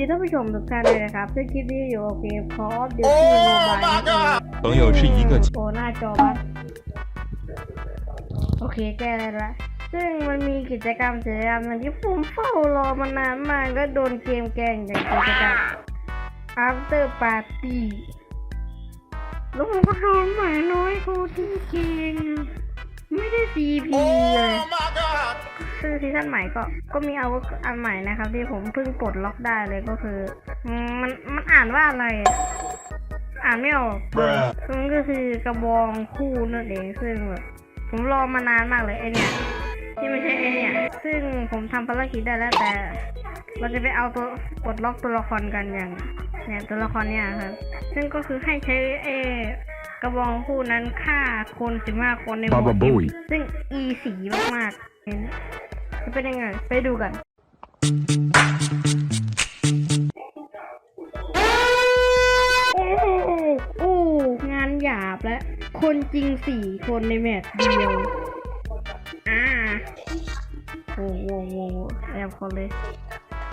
ท่านผู้ชมทุกท่านเลยนะครับซึ่งคลิปนี้อยู่กับเกม Call of Duty Mobile 朋友是一个 โอ้หน้าจอบัสโอเคแก้ได้ละซึ่งมันมีกิจกรรมกิจกรรมหนึงที่ผมเฝ้ารอมานานมากก็โดนเกมแกล้งจากกิจกรรม After Party แล้วผมก็โดนหมาน้อยโคตรที่เก่งไม่ได้ CP เลย ซึ่งซีซั่นใหม่ก็ก็มีอาวุธอันใหม่นะครับ ที่ผมเพิ่งปลดล็อกได้เลยก็คืออืมมันมันอ่านว่าอะไรอะอ่านไม่ออก Bruh ซึ่งก็คือกระบองคู่นั่นเองซึ่งแบบผมรอมานานมากเลยไอเนี่ยที่ไม่ใช่ไอเนี่ย ซึ่งผมทำภารกิจได้แล้วแต่ เราจะไปเอาตัวปลดล็อกตัวละครกันอย่างเนี่ยตัวละครเนี่ยครับซึ่งก็คือให้ใช้เออกระบองคู่นั้นฆ่าคนสิบห้าคนในโหมด Baba เกม Booey ซึ่งอีสีมากๆเห็น จะเป็นยังไง ไปดูกันโอ้งานหยาบและ คนจริงสี่คนในแมตช์เดียว อ่า โอ้โหแอบคนเลย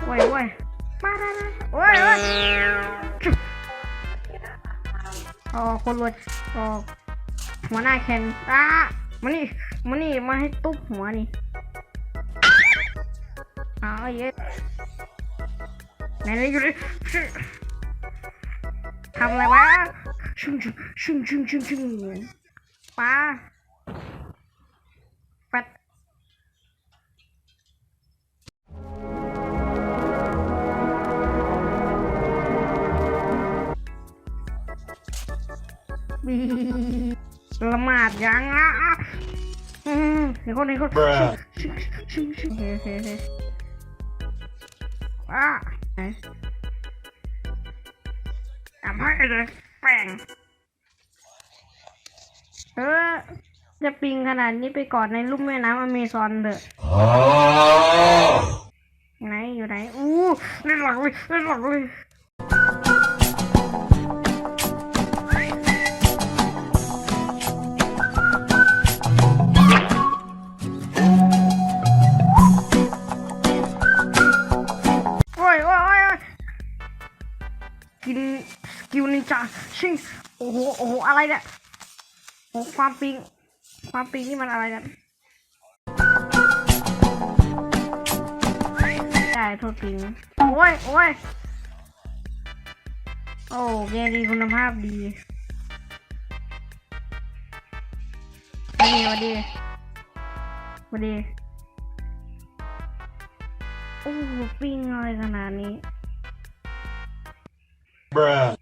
ว้ยว้ยมาได้ได้โอ้ยโอ้ยอ๋อคนรวยอ๋อหัวหน้าแคนอ่ามานี่มานี่มาให้ตุ๊บหัวนี่ เอาเย็ดไหนเลยอยู่เลยทำอะไรวะชึ่งชึ่งชึ่งชึ่งชึ่งชึ่งป้าปัดบีละหมาดยังอะอืมเห็นคนเห็นคน Bruh ชึ่งชึ่งชึ่งเฮ้ เฮ้เฮ้อะไหนทำให้เลยแป้งเออจะปิงขนาดนี้ไปก่อนในลุ่มแม่น้ำอเมซอนเถอะไหนอยู่ไหนอู้เล่นหลังเลยเล่นหลังเลย สกิลนินจาชิงโอ้โหโอ้โหอะไรเนี่ยโอ้ความปิง ความปิงนี่มันอะไรกันได้โทษปิงโอ้ยโอ้ยโอ้เกมดีคุณภาพดีมาดีมาดีมาดีโอ้ปิงอะไรขนาดนี้ Bruh